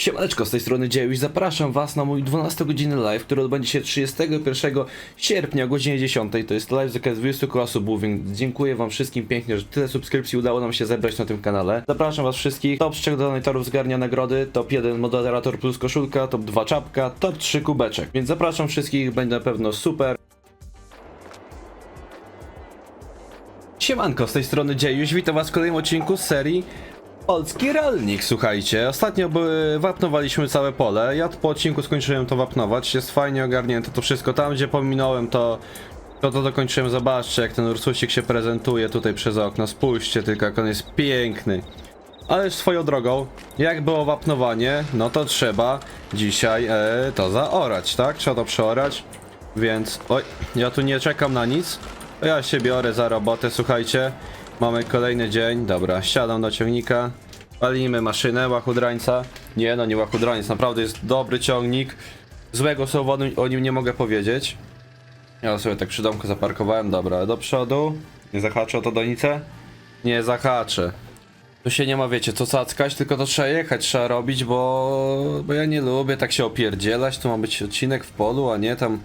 Siemaneczko, z tej strony Dziejuś. Zapraszam Was na mój 12-godzinny live, który odbędzie się 31 sierpnia o godzinie 10. To jest live z okazji 20 koła subów, więc dziękuję Wam wszystkim pięknie, że tyle subskrypcji udało nam się zebrać na tym kanale. Zapraszam Was wszystkich. Top 3 donatorów zgarnia nagrody, top 1 moderator plus koszulka, top 2 czapka, top 3 kubeczek. Więc zapraszam wszystkich, będzie na pewno super. Siemanko, z tej strony Dziejuś, witam was w kolejnym odcinku z serii Polski Rolnik, słuchajcie. Ostatnio wapnowaliśmy całe pole, ja po odcinku skończyłem to wapnować, jest fajnie ogarnięte to wszystko. Tam gdzie pominąłem to, to, to dokończyłem, zobaczcie jak ten Ursusik się prezentuje tutaj przez okno, spójrzcie tylko jak on jest piękny. Ale swoją drogą, jak było wapnowanie, no to trzeba dzisiaj e, to zaorać, tak? Trzeba to przeorać, więc oj, ja tu nie czekam na nic. Ja się biorę za robotę, słuchajcie. Mamy kolejny dzień, dobra, siadam do ciągnika. Palimy maszynę łachudrańca. Nie no, nie łachudrańc, naprawdę jest dobry ciągnik. Złego słowa o nim nie mogę powiedzieć. Ja sobie tak przy domku zaparkowałem, dobra, do przodu. Nie zahaczę o to donicę? Nie zahaczę. Tu się nie ma, wiecie, co cackać, tylko to trzeba jechać, trzeba robić, bo, bo ja nie lubię tak się opierdzielać. Tu ma być odcinek w polu, a nie tam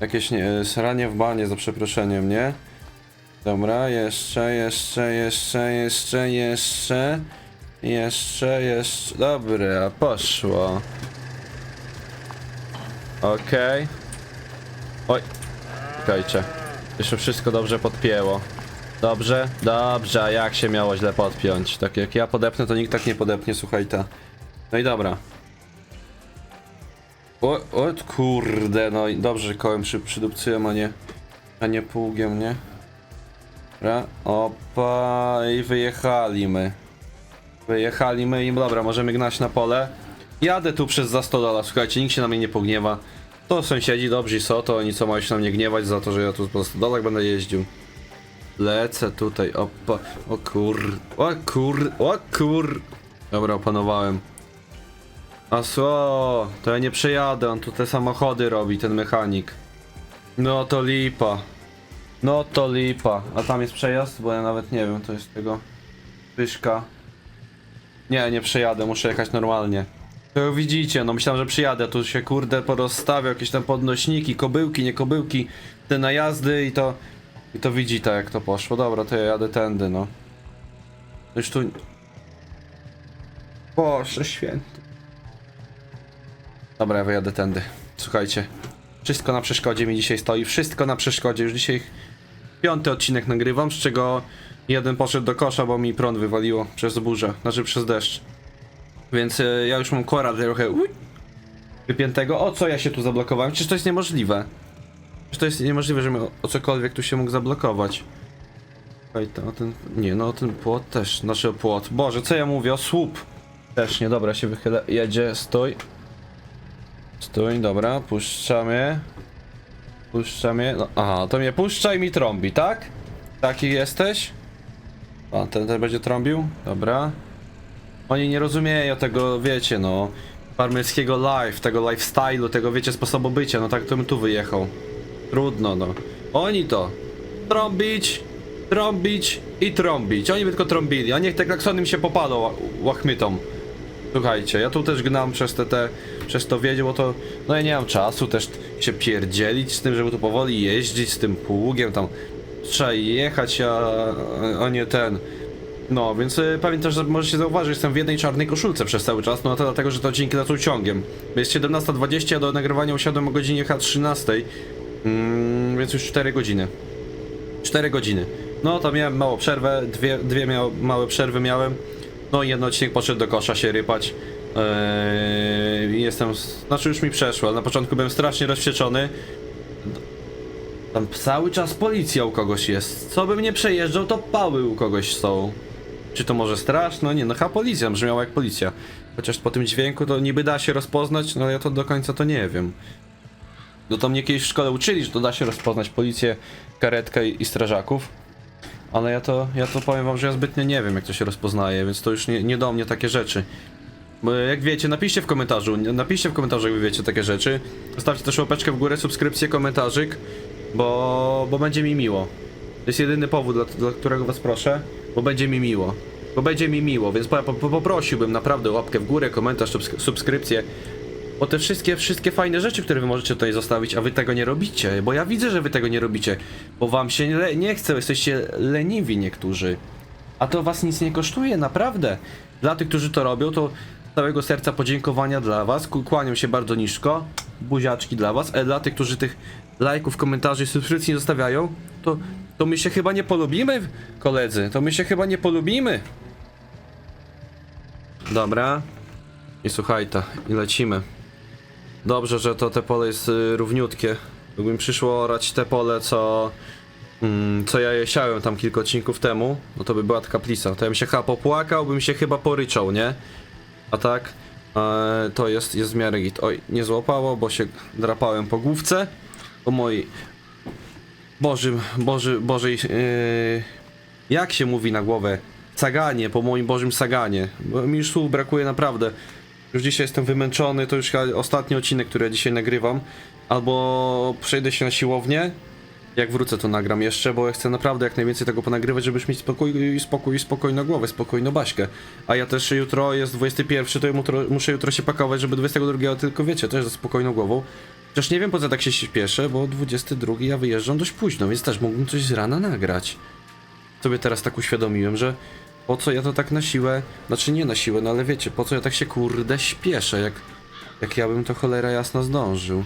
jakieś nie, sranie w banie, za przeproszeniem, nie? Dobra, jeszcze, jeszcze, jeszcze, jeszcze, jeszcze, jeszcze, jeszcze, dobra, poszło. Okej. Oj, czekajcie. Jeszcze wszystko dobrze podpięło. Dobrze? Dobrze, a jak się miało źle podpiąć? Tak jak ja podepnę, to nikt tak nie podepnie, słuchajta. No i dobra. O, o kurde, no i dobrze, kołem przy, przydupcyłem, a nie, a nie pługiem, nie? Dobra, opa, i wyjechali my. Wyjechali my i dobra, możemy gnać na pole. Jadę tu przez zastodola, słuchajcie, nikt się na mnie nie pogniewa. To sąsiedzi dobrzy są, to oni co mają się na mnie gniewać za to, że ja tu po stodolach będę jeździł. Lecę tutaj, opa, o kur, o kur, o kur. Dobra, opanowałem. A? To ja nie przejadę, on tu te samochody robi, ten mechanik. No to lipa. No to lipa. A tam jest przejazd? Bo ja nawet nie wiem, to jest tego... Pyszka. Nie, nie przejadę, muszę jechać normalnie. To widzicie, no myślałem, że przyjadę, tu się kurde porozstawia jakieś tam podnośniki, kobyłki, nie kobyłki, te najazdy i to... I to widzi tak jak to poszło. Dobra, to ja jadę tędy, no. Już tu... Boże święty. Dobra, ja wyjadę tędy. Słuchajcie. Wszystko na przeszkodzie mi dzisiaj stoi. Wszystko na przeszkodzie. Już dzisiaj piąty odcinek nagrywam, z czego jeden poszedł do kosza, bo mi prąd wywaliło przez burzę. Znaczy przez deszcz. Więc e, ja już mam kora trochę wypiętego. O co ja się tu zablokowałem? Przecież to jest niemożliwe. Przecież to jest niemożliwe, żebym o, o cokolwiek tu się mógł zablokować. Oj, to, o ten, nie, no ten płot też, znaczy płot. Boże, co ja mówię? O słup. Też nie, dobra, się wychylę. Jedzie, stój. Stój, dobra, puszczamy. Puszczamy. No, aha, to mnie puszcza i mi trąbi, tak? Taki jesteś? A, ten, ten będzie trąbił? Dobra. Oni nie rozumieją tego, wiecie, no. Farmerskiego life, tego lifestyle'u, tego, wiecie, sposobu bycia. No tak to bym tu wyjechał. Trudno, no. Oni to. Trąbić, trąbić i trąbić. Oni by tylko trąbili, a niech te klaksony mi się popalą ła- łachmytom. Słuchajcie, ja tu też gnam przez te, te przez to wiedział, bo to, no ja nie mam czasu też się pierdzielić z tym, żeby tu powoli jeździć z tym pługiem, tam trzeba jechać, a, a nie ten. No, więc y, pamiętam, że możecie zauważyć, że jestem w jednej czarnej koszulce przez cały czas, no to dlatego, że to odcinki lecą ciągiem. Jest 17.20, a do nagrywania usiadłem o godzinie chyba 13, mm, więc już 4 godziny. 4 godziny. No to miałem małą przerwę, dwie, dwie małe przerwy miałem. No jeden odcinek poszedł do kosza się rypać. Eee, jestem, znaczy już mi przeszło, ale na początku byłem strasznie rozwścieczony. Tam cały czas policja u kogoś jest. Co bym nie przejeżdżał, to pały u kogoś są. Czy to może straż? No nie, no chyba policja, brzmiała jak policja. Chociaż po tym dźwięku to niby da się rozpoznać, no ja to do końca to nie wiem. No to mnie kiedyś w szkole uczyli, że to da się rozpoznać policję, karetkę i strażaków. Ale ja to, ja to powiem wam, że ja zbytnio nie wiem jak to się rozpoznaje, więc to już nie, nie do mnie takie rzeczy. Bo jak wiecie, napiszcie w komentarzu, napiszcie w komentarzu jak wiecie takie rzeczy. Zostawcie też łapeczkę w górę, subskrypcję, komentarzyk, bo, bo będzie mi miło. To jest jedyny powód, dla, dla którego was proszę, bo będzie mi miło. bo będzie mi miło, więc po, po, poprosiłbym naprawdę łapkę w górę, komentarz, subsk- subskrypcję. O te wszystkie, wszystkie fajne rzeczy, które wy możecie tutaj zostawić, a wy tego nie robicie, bo ja widzę, że wy tego nie robicie, bo wam się le- nie chce, jesteście leniwi niektórzy. A to was nic nie kosztuje, naprawdę. Dla tych, którzy to robią, to z całego serca podziękowania dla was. Kłaniam się bardzo nisko. Buziaczki dla was. A dla tych, którzy tych lajków, komentarzy, subskrypcji nie zostawiają, to, to my się chyba nie polubimy, koledzy. To my się chyba nie polubimy. Dobra. I słuchaj ta, i lecimy. Dobrze, że to te pole jest y, równiutkie. Jakby mi przyszło orać te pole, co... Mm, co ja je siałem tam kilka odcinków temu, no to by była taka plisa. To ja bym się chyba popłakał, bym się chyba poryczał, nie? A tak, e, to jest, jest w miarę git. Oj, nie złapało, bo się drapałem po główce. Po mojej... Bożym, Boży, Bożej... Yy, jak się mówi na głowę? Saganie, po moim Bożym saganie. Bo mi już słów brakuje naprawdę. Już dzisiaj jestem wymęczony, to już ostatni odcinek, który ja dzisiaj nagrywam. Albo przejdę się na siłownię, jak wrócę to nagram jeszcze, bo ja chcę naprawdę jak najwięcej tego ponagrywać, żebyś mieć spokój, spokój, spokojną głowę, spokojną baśkę. A ja też jutro jest 21, to ja muszę jutro się pakować, żeby 22 tylko wiecie, też ze spokojną głową. Chociaż nie wiem po co tak się śpieszę, bo 22 ja wyjeżdżam dość późno, więc też mógłbym coś z rana nagrać. Sobie teraz tak uświadomiłem, że po co ja to tak na siłę, znaczy nie na siłę, no ale wiecie, po co ja tak się kurde śpieszę, jak, jak ja bym to cholera jasno zdążył.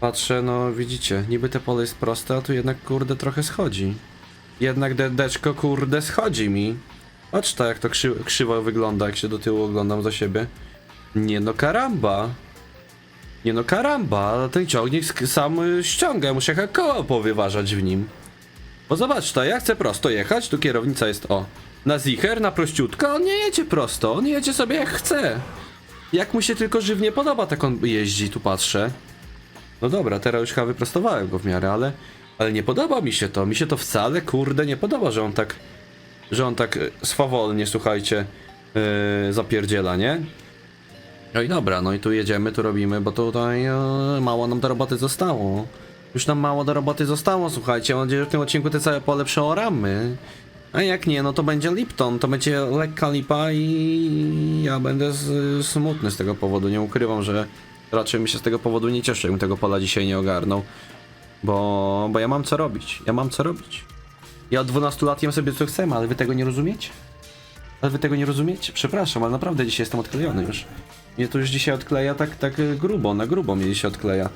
Patrzę, no widzicie, niby te pole jest proste, a tu jednak kurde trochę schodzi. Jednak dedeczko kurde schodzi mi. Patrz ta jak to krzy krzywo wygląda, jak się do tyłu oglądam za siebie. Nie no karamba. Nie no karamba, ten ciągnik sam y, ściąga, muszę koło powyważać w nim. Bo zobacz to, ja chcę prosto jechać, tu kierownica jest o. Na zicher, na prościutko, on nie jedzie prosto, on jedzie sobie jak chce. Jak mu się tylko żywnie podoba, tak on jeździ, tu patrzę. No dobra, teraz już chyba wyprostowałem go w miarę, ale, ale nie podoba mi się to. Mi się to wcale, kurde, nie podoba, że on tak, że on tak e, swawolnie, słuchajcie, yy, zapierdziela, nie? No i dobra, no i tu jedziemy, tu robimy, bo tutaj e, mało nam do roboty zostało. Już nam mało do roboty zostało, słuchajcie, mam nadzieję, że w tym odcinku te całe pole przeoramy. A jak nie, no to będzie Lipton, to będzie lekka lipa i ja będę z, smutny z tego powodu. Nie ukrywam, że raczej mi się z tego powodu nie cieszę, jakbym tego pola dzisiaj nie ogarnął. Bo, bo ja mam co robić, ja mam co robić. Ja od 12 lat jem sobie co chcę, ale wy tego nie rozumiecie? Ale wy tego nie rozumiecie? Przepraszam, ale naprawdę dzisiaj jestem odklejony już. Mnie to już dzisiaj odkleja tak, tak grubo, na grubo mnie dzisiaj odkleja.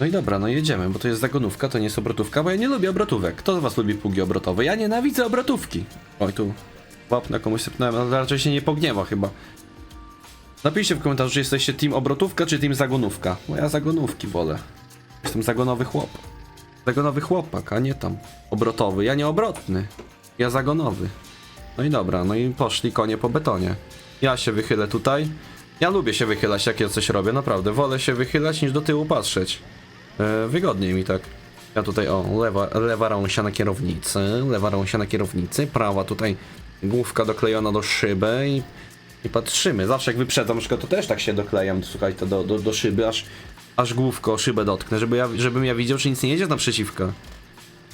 No i dobra, no jedziemy, bo to jest zagonówka, to nie jest obrotówka, bo ja nie lubię obrotówek. Kto z was lubi pługi obrotowe? Ja nienawidzę obrotówki. Oj, tu łap na komuś sypnąłem, ale raczej się nie pogniewa chyba. Napiszcie w komentarzu, czy jesteście team obrotówka, czy team zagonówka. Bo ja zagonówki wolę. Jestem zagonowy chłop. Zagonowy chłopak, a nie tam obrotowy. Ja nie obrotny. Ja zagonowy. No i dobra, no i poszli konie po betonie. Ja się wychylę tutaj. Ja lubię się wychylać, jak ja coś robię, naprawdę. Wolę się wychylać, niż do tyłu patrzeć. E, wygodniej mi tak. Ja tutaj, o, lewa, lewa rąsia na kierownicy, lewa rąsia na kierownicy, prawa tutaj główka doklejona do szyby i, i patrzymy. Zawsze jak wyprzedzam, to też tak się doklejam, słuchaj, to do, do, do szyby, aż, aż główko szybę dotknę, żeby ja, żebym ja widział, czy nic nie jedzie naprzeciwko.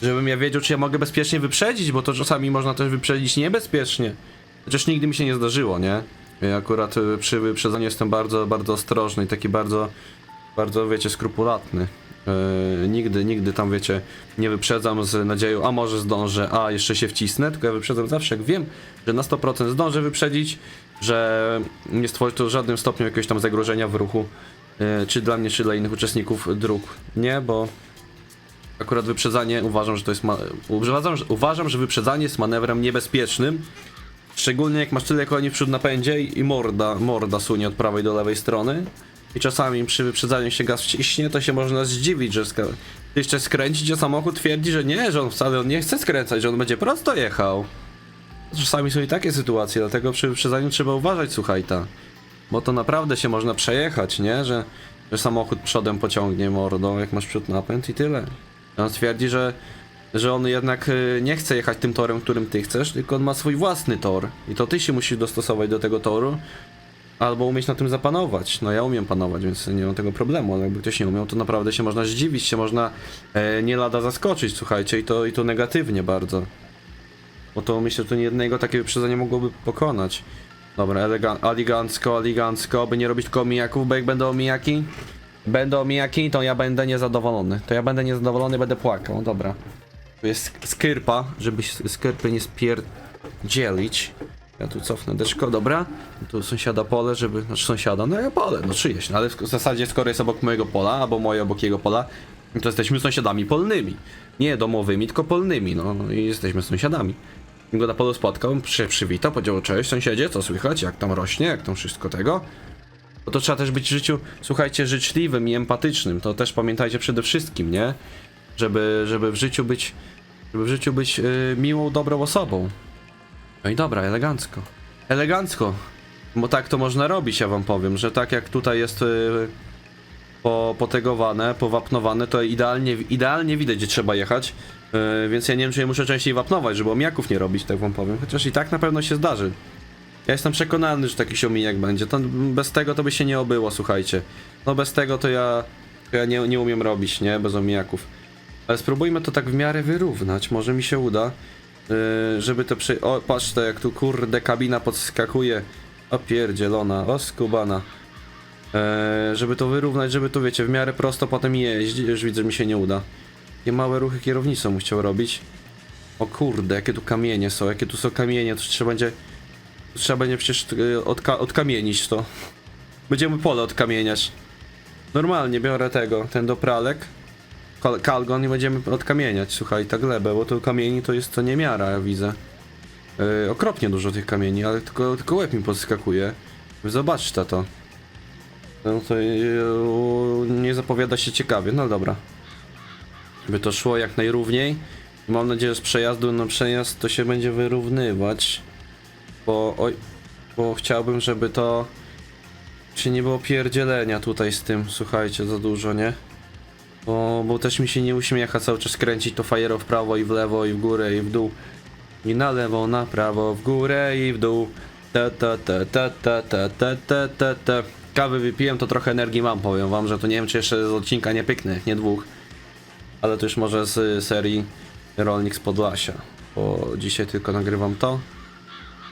Żebym ja wiedział, czy ja mogę bezpiecznie wyprzedzić, bo to czasami można też wyprzedzić niebezpiecznie. Chociaż nigdy mi się nie zdarzyło, nie? Ja akurat y, przy wyprzedzaniu jestem bardzo, bardzo ostrożny i taki bardzo, bardzo, wiecie, skrupulatny. Yy, nigdy, nigdy tam, wiecie, nie wyprzedzam z nadzieją, a może zdążę, a jeszcze się wcisnę, tylko ja wyprzedzam zawsze, jak wiem, że na 100% zdążę wyprzedzić, że nie stworzy to w żadnym stopniu jakiegoś tam zagrożenia w ruchu, yy, czy dla mnie, czy dla innych uczestników dróg. Nie, bo akurat wyprzedzanie uważam, że to jest. Uważam, że, uważam, że wyprzedzanie jest manewrem niebezpiecznym. Szczególnie jak masz tyle koni w napędzie i morda, morda sunie od prawej do lewej strony. I czasami przy wyprzedzaniu się gaz wciśnie, to się można zdziwić, że ska- jeszcze skręcić, a samochód twierdzi, że nie, że on wcale on nie chce skręcać, że on będzie prosto jechał. Czasami są i takie sytuacje, dlatego przy wyprzedzaniu trzeba uważać, słuchaj ta. Bo to naprawdę się można przejechać, nie? Że, że samochód przodem pociągnie mordą, jak masz przód napęd i tyle. On twierdzi, że, że on jednak y, nie chce jechać tym torem, którym ty chcesz, tylko on ma swój własny tor. I to ty się musisz dostosować do tego toru, albo umieć na tym zapanować. No ja umiem panować, więc nie mam tego problemu, ale jakby ktoś nie umiał, to naprawdę się można zdziwić, się można e, nie lada zaskoczyć, słuchajcie, i to, i to negatywnie bardzo. Bo to myślę, że to nie jednego takie wyprzedzenie mogłoby pokonać. Dobra, elegan- elegancko, elegancko, by nie robić tylko omijaków, bo jak będą omijaki, będą omijaki, to ja będę niezadowolony. To ja będę niezadowolony, będę płakał, dobra. Tu jest sk- skyrpa, żeby skyrpy nie spierdzielić. Ja tu cofnę deszko, dobra. Tu sąsiada pole, żeby, znaczy sąsiada, no ja pole, no czyjeś, no ale w zasadzie skoro jest obok mojego pola, albo moje obok jego pola, to jesteśmy sąsiadami polnymi. Nie domowymi, tylko polnymi, no, no i jesteśmy sąsiadami. I go na polu spotkał, się przywitał, powiedział, cześć sąsiedzie, co słychać, jak tam rośnie, jak tam wszystko tego. Bo to trzeba też być w życiu, słuchajcie, życzliwym i empatycznym, to też pamiętajcie przede wszystkim, nie? Żeby, żeby w życiu być, żeby w życiu być yy, miłą, dobrą osobą. No i dobra, elegancko. Elegancko. Bo tak to można robić, ja wam powiem, że tak jak tutaj jest yy, po, potegowane, powapnowane, to idealnie, idealnie widać, gdzie trzeba jechać. Yy, więc ja nie wiem, czy ja muszę częściej wapnować, żeby omijaków nie robić, tak wam powiem. Chociaż i tak na pewno się zdarzy. Ja jestem przekonany, że taki omijak będzie. To, bez tego to by się nie obyło, słuchajcie. No bez tego to ja, to ja nie, nie umiem robić, nie? Bez omijaków. Ale spróbujmy to tak w miarę wyrównać, może mi się uda. Yy, żeby to przy... O, patrz to jak tu kurde kabina podskakuje. O pierdzielona, o skubana. Yy, żeby to wyrównać, żeby tu wiecie, w miarę prosto potem jeździć, już widzę, mi się nie uda. Takie małe ruchy kierownicą chciał robić. O kurde, jakie tu kamienie są, jakie tu są kamienie, to trzeba będzie... Trzeba będzie przecież yy, odka odkamienić to. Będziemy pole odkamieniać. Normalnie biorę tego, ten dopralek. Kal kalgon i będziemy odkamieniać, słuchaj, ta glebę, bo to kamieni to jest to niemiara, ja widzę. Yy, okropnie dużo tych kamieni, ale tylko, tylko łeb mi podskakuje. Wy Zobaczcie to. No to yy, nie zapowiada się ciekawie, no dobra. By to szło jak najrówniej. Mam nadzieję, że z przejazdu na przejazd to się będzie wyrównywać. Bo, oj, bo chciałbym, żeby to się nie było pierdzielenia tutaj z tym, słuchajcie, za dużo, nie? Bo, bo też mi się nie uśmiecha cały czas kręcić to fajero w prawo i w lewo i w górę i w dół. I na lewo, na prawo, w górę i w dół. Ta ta ta ta ta ta ta ta ta ta. Kawy wypiłem, to trochę energii mam, powiem wam, że to nie wiem czy jeszcze z odcinka nie pyknę, nie dwóch. Ale to już może z serii Rolnik z Podlasia. Bo dzisiaj tylko nagrywam to.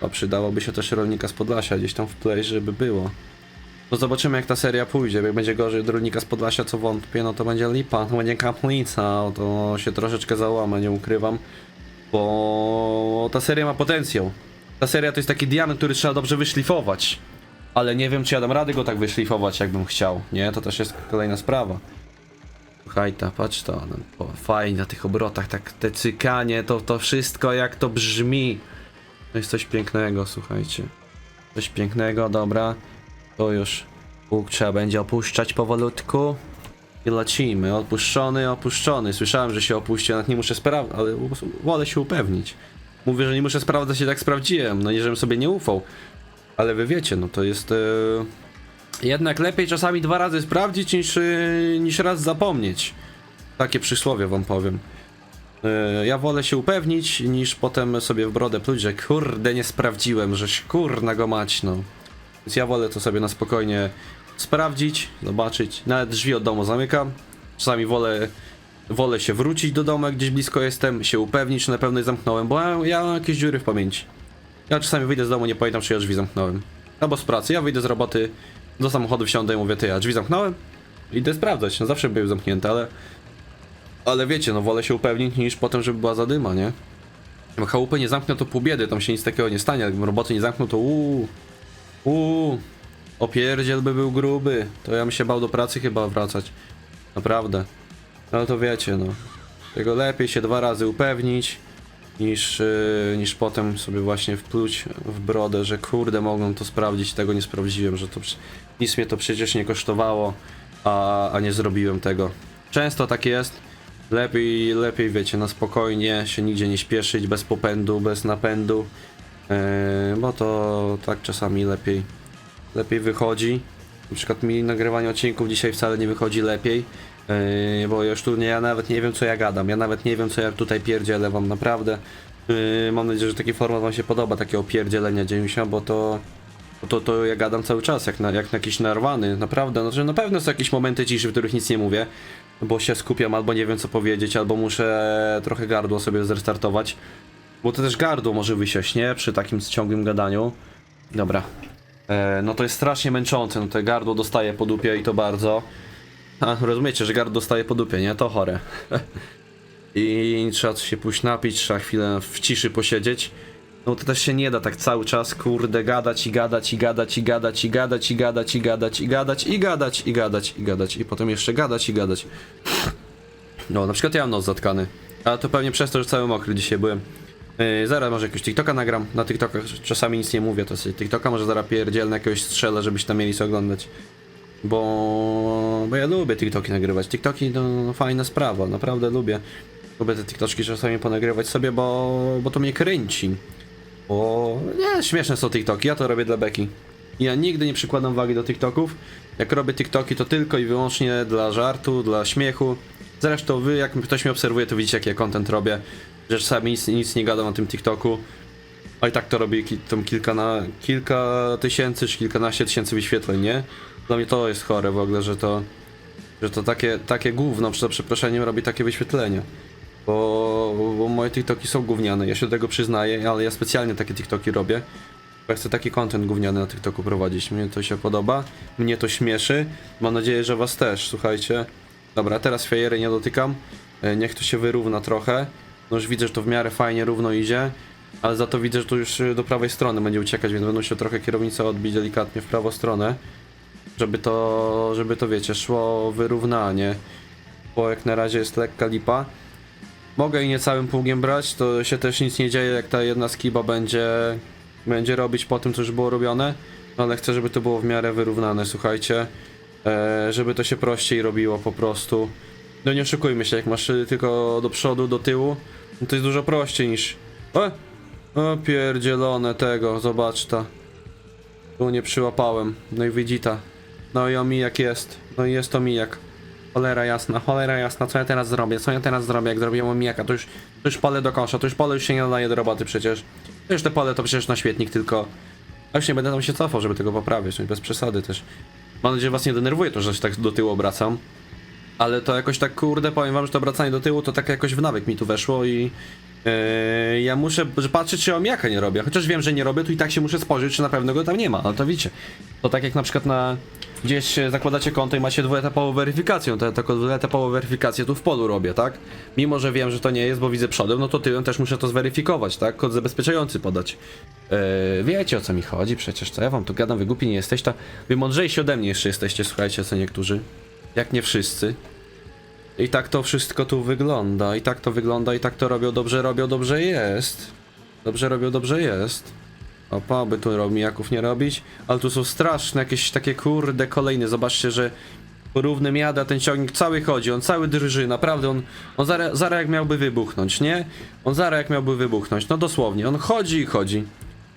A przydałoby się też Rolnika z Podlasia gdzieś tam w play, żeby było. No zobaczymy jak ta seria pójdzie, jak będzie gorzej od Rolnika z Podlasia, co wątpię, no to będzie lipa, to będzie kaplica, to się troszeczkę załama, nie ukrywam. Bo ta seria ma potencjał. Ta seria to jest taki diament, który trzeba dobrze wyszlifować. Ale nie wiem, czy ja dam radę go tak wyszlifować, jakbym chciał. Nie, to też jest kolejna sprawa. Słuchaj, ta, patrz to, no, fajnie na tych obrotach, tak te cykanie, to, to wszystko jak to brzmi. To jest coś pięknego, słuchajcie. Coś pięknego, dobra. To już łuk trzeba będzie opuszczać powolutku. I lecimy. Opuszczony, opuszczony. Słyszałem, że się opuści, nawet nie muszę sprawdzać, ale wolę się upewnić. Mówię, że nie muszę sprawdzać i tak sprawdziłem. No nie, żebym sobie nie ufał. Ale wy wiecie, no to jest... E... Jednak lepiej czasami dwa razy sprawdzić niż, e... niż raz zapomnieć. Takie przysłowie wam powiem. E, Ja wolę się upewnić, niż potem sobie w brodę pluć, że kurde nie sprawdziłem, żeś kurna go mać, no. Więc ja wolę to sobie na spokojnie sprawdzić, zobaczyć. Nawet drzwi od domu zamykam. Czasami wolę, wolę się wrócić do domu, jak gdzieś blisko jestem, się upewnić, czy na pewno je zamknąłem, bo ja, ja mam jakieś dziury w pamięci. Ja czasami wyjdę z domu, nie pamiętam, czy ja drzwi zamknąłem. Albo z pracy, ja wyjdę z roboty, do samochodu wsiądę i mówię, ty, ja drzwi zamknąłem? Idę sprawdzać, no zawsze były zamknięte, ale... Ale wiecie, no wolę się upewnić, niż potem, żeby była zadyma, nie? Bo chałupy nie zamknę, to pół biedy, tam się nic takiego nie stanie, jakbym roboty nie zamknął, to uuu... Uuu, opierdziel by był gruby. To ja bym się bał do pracy chyba wracać. Naprawdę. No to wiecie, no. Tego lepiej się dwa razy upewnić, niż, yy, niż potem sobie właśnie wpluć w brodę, że kurde, mogłem to sprawdzić, tego nie sprawdziłem, że to nic mnie to przecież nie kosztowało, a, a nie zrobiłem tego. Często tak jest. Lepiej, lepiej wiecie, na spokojnie, się nigdzie nie śpieszyć, bez popędu, bez napędu. Yy, bo to tak czasami lepiej, lepiej wychodzi. Na przykład mi nagrywanie odcinków dzisiaj wcale nie wychodzi lepiej, yy, bo już tu nie, ja nawet nie wiem co ja gadam, ja nawet nie wiem co ja tutaj pierdzielę wam naprawdę. Yy, mam nadzieję, że taki format wam się podoba, takiego pierdzielenia dziejusia, bo to, to, to ja gadam cały czas, jak na, jak na jakiś narwany, naprawdę. Znaczy na pewno są jakieś momenty ciszy, w których nic nie mówię, bo się skupiam, albo nie wiem co powiedzieć, albo muszę trochę gardło sobie zrestartować. Bo to też gardło może wysiąść, nie? Przy takim ciągłym gadaniu. Dobra. E, no to jest strasznie męczące, no to gardło dostaje po dupie i to bardzo. A, rozumiecie, że gardło dostaje po dupie, nie? To chore. I trzeba się pójść napić, trzeba chwilę w ciszy posiedzieć. No to też się nie da tak cały czas, kurde, gadać i gadać i gadać i gadać i gadać i gadać i gadać i gadać i gadać i gadać i gadać i potem jeszcze gadać i gadać. No, na przykład ja mam nos zatkany. Ale to pewnie przez to, że cały mokry dzisiaj byłem. Yy, zaraz może jakiegoś TikToka nagram. Na TikTokach czasami nic nie mówię, to sobie TikToka może zaraz pierdzielę jakiegoś strzela, żebyście tam mieli co oglądać. Bo, bo ja lubię TikToki nagrywać. TikToki to no, fajna sprawa, naprawdę lubię. Lubię te TikToczki czasami ponagrywać sobie, bo, bo to mnie kręci. Bo nie, śmieszne są TikToki, ja to robię dla beki. Ja nigdy nie przykładam wagi do TikToków. Jak robię TikToki, to tylko i wyłącznie dla żartu, dla śmiechu. Zresztą wy, jak ktoś mnie obserwuje, to widzicie, jaki ja content robię. Że czasami nic, nic nie gadam na tym TikToku. A i tak to robię ki tam kilka, na, kilka tysięcy czy kilkanaście tysięcy wyświetleń, nie? Dla mnie to jest chore w ogóle, że to, że to takie, takie gówno, za przeproszeniem, robi takie wyświetlenia. Bo, bo moje TikToki są gówniane, ja się do tego przyznaję, ale ja specjalnie takie TikToki robię. Bo ja chcę taki content gówniany na TikToku prowadzić. Mnie to się podoba, mnie to śmieszy. Mam nadzieję, że was też, słuchajcie. Dobra, teraz fajery nie dotykam. E, Niech to się wyrówna trochę. No już widzę, że to w miarę fajnie, równo idzie. Ale za to widzę, że to już y, do prawej strony będzie uciekać, więc będą się trochę kierownicę odbić delikatnie w prawą stronę. Żeby to, żeby to wiecie, szło wyrównanie. Bo jak na razie jest lekka lipa. Mogę i nie całym pługiem brać, to się też nic nie dzieje, jak ta jedna skiba będzie, będzie robić po tym, co już było robione. No ale chcę, żeby to było w miarę wyrównane, słuchajcie. E, żeby to się prościej robiło po prostu. No nie oszukujmy się, jak masz y, tylko do przodu, do tyłu, to jest dużo prościej niż... E! O pierdzielone tego, zobacz ta. Tu nie przyłapałem. No i widzita. No i omijak jest. No i jest omijak. Cholera jasna, cholera jasna, co ja teraz zrobię? Co ja teraz zrobię, jak zrobię omijaka? To już, to już pole do kosza, to już pole już się nie nadaje do roboty przecież. To już te pole to przecież na świetnik tylko. A już nie będę tam się cofał, żeby tego poprawić, no bez przesady też. Mam nadzieję, że was nie denerwuje to, że się tak do tyłu obracam. Ale to jakoś tak, kurde, powiem wam, że to obracanie do tyłu to tak jakoś w nawyk mi tu weszło i... Yy, ja muszę patrzeć, czy omijaka nie robię. Chociaż wiem, że nie robię, to i tak się muszę spojrzeć, czy na pewno go tam nie ma. Ale to widzicie. To tak jak na przykład na... Gdzieś zakładacie konto i macie dwuetapową weryfikację, to ja taką dwuetapową weryfikację tu w polu robię, tak? Mimo, że wiem, że to nie jest, bo widzę przodem, no to tyłem też muszę to zweryfikować, tak? Kod zabezpieczający podać. Yy, wiecie o co mi chodzi przecież, co ja wam tu gadam, wy głupi nie jesteś, to wy mądrzejsi ode mnie jeszcze jesteście, słuchajcie, co niektórzy. Jak nie wszyscy. I tak to wszystko tu wygląda, i tak to wygląda, i tak to robią, dobrze robią, dobrze jest. Dobrze robią, dobrze jest. Opa, by tu romijaków nie robić. Ale tu są straszne jakieś takie kurde kolejne. Zobaczcie, że równym jadę, a ten ciągnik cały chodzi, on cały drży, naprawdę on, on zaraz zara jak miałby wybuchnąć, nie? On zaraz jak miałby wybuchnąć, no dosłownie, on chodzi i chodzi.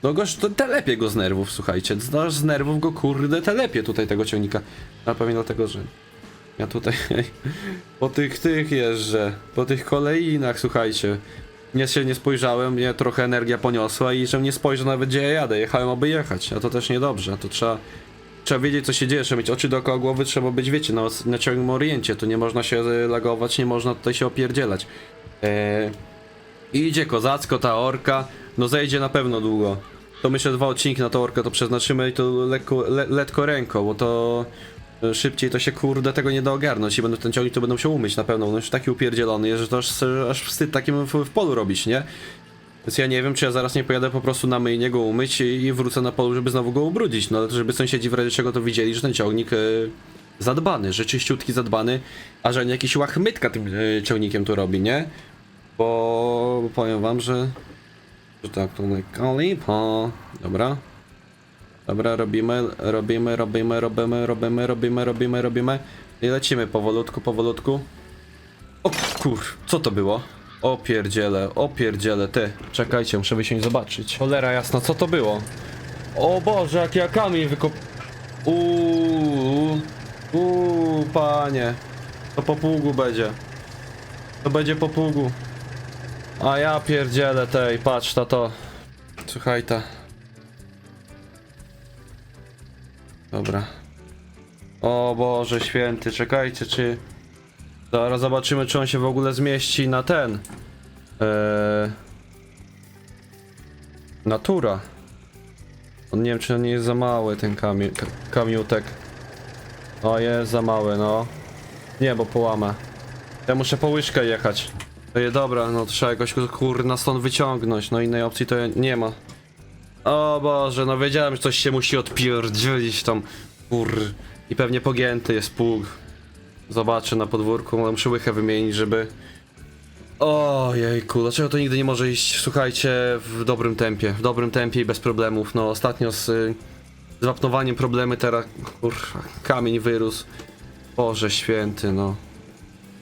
No goś, to telepie go z nerwów, słuchajcie, z, z nerwów go kurde telepie tutaj tego ciągnika. A pewnie dlatego, że ja tutaj po tych tych jeżdżę, po tych kolejnach, słuchajcie. Nie się nie spojrzałem, mnie trochę energia poniosła i że nie spojrzę nawet gdzie ja jadę. Jechałem, aby jechać, a to też niedobrze. To trzeba, trzeba wiedzieć co się dzieje, trzeba mieć oczy dookoła głowy, trzeba być, wiecie, na, na ciągłym oriencie. Tu nie można się e, lagować, nie można tutaj się opierdzielać. Eee, idzie kozacko ta orka, no zejdzie na pewno długo. To myślę dwa odcinki na tą orkę to przeznaczymy i to lekko, le, letko bo to szybciej to się kurde tego nie da ogarnąć i będą ten ciągnik to będą się umyć na pewno, on już taki upierdzielony jest, że to aż, aż wstyd takim w, w polu robić, nie? Więc ja nie wiem, czy ja zaraz nie pojadę po prostu na myjnie go umyć i, i wrócę na polu, żeby znowu go ubrudzić, no ale żeby sąsiedzi w razie czego to widzieli, że ten ciągnik e, zadbany, że czyściutki zadbany, a że nie jakiś łachmytka tym e, ciągnikiem tu robi, nie? Bo, powiem wam, że że tak to kalipo. Dobra. Dobra, robimy, robimy, robimy, robimy, robimy, robimy, robimy, robimy. I lecimy powolutku, powolutku. O kur, co to było? O pierdziele, o pierdziele, ty. Czekajcie, muszę wysiąść zobaczyć. Cholera jasna, co to było? O Boże, jak ja kamień wykop... Uuu, uuu, panie. To po pługu będzie. To będzie po pługu. A ja pierdzielę tej, patrz na to. Słuchaj ta. Dobra. O Boże święty, czekajcie, czy... Zaraz zobaczymy, czy on się w ogóle zmieści na ten. Eee... Natura. On nie wiem, czy on nie jest za mały, ten kamie, ka, kamiutek. O, jest za mały, no. Nie, bo połamę. Ja muszę po łyżkę jechać. Je dobra, no trzeba jakoś kurna stąd wyciągnąć, no innej opcji to nie ma. O Boże, no wiedziałem, że coś się musi odpierdzielić tam, kur... I pewnie pogięty jest pług. Zobaczę na podwórku, muszę łychę wymienić, żeby... Ojejku, dlaczego to nigdy nie może iść, słuchajcie, w dobrym tempie, w dobrym tempie i bez problemów. No ostatnio z, y, z wapnowaniem problemy teraz, kurwa, kamień wyrósł. Boże święty, no.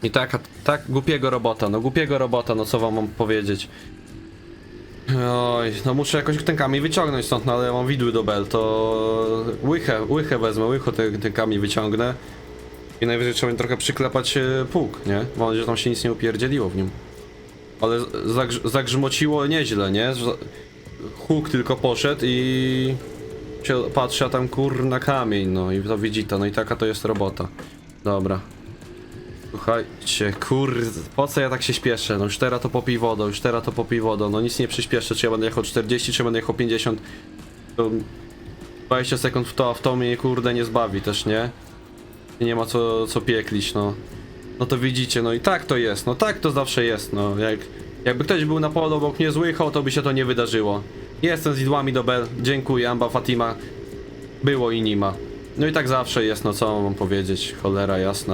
I taka, tak głupiego robota, no głupiego robota, no co wam mam powiedzieć. Oj, no muszę jakoś ten kamień wyciągnąć stąd, no ale ja mam widły do bel, to łychę, łychę wezmę, łycho kamień wyciągnę. I najwyżej trzeba będzie trochę przyklepać e, pług, nie? Mam nadzieję, że tam się nic nie upierdzieliło w nim. Ale zagrz zagrzmociło nieźle, nie? Huk tylko poszedł i... Patrzy, a tam kurna kamień, no i to widzi to, no i taka to jest robota. Dobra. Słuchajcie, kur... Po co ja tak się śpieszę? No już teraz to popij wodą, już teraz to popij wodą, no nic nie przyspieszę, czy ja będę jechał 40, czy będę jechał 50. To 20 sekund w to, a w to mnie kurde nie zbawi też, nie? I nie ma co, co pieklić, no. No to widzicie, no i tak to jest, no tak to zawsze jest, no. Jak, jakby ktoś był na polu obok mnie złychał, to by się to nie wydarzyło. Jestem z idłami do Bel, dziękuję, Amba Fatima. Było i nie ma. No i tak zawsze jest, no co mam powiedzieć, cholera jasna.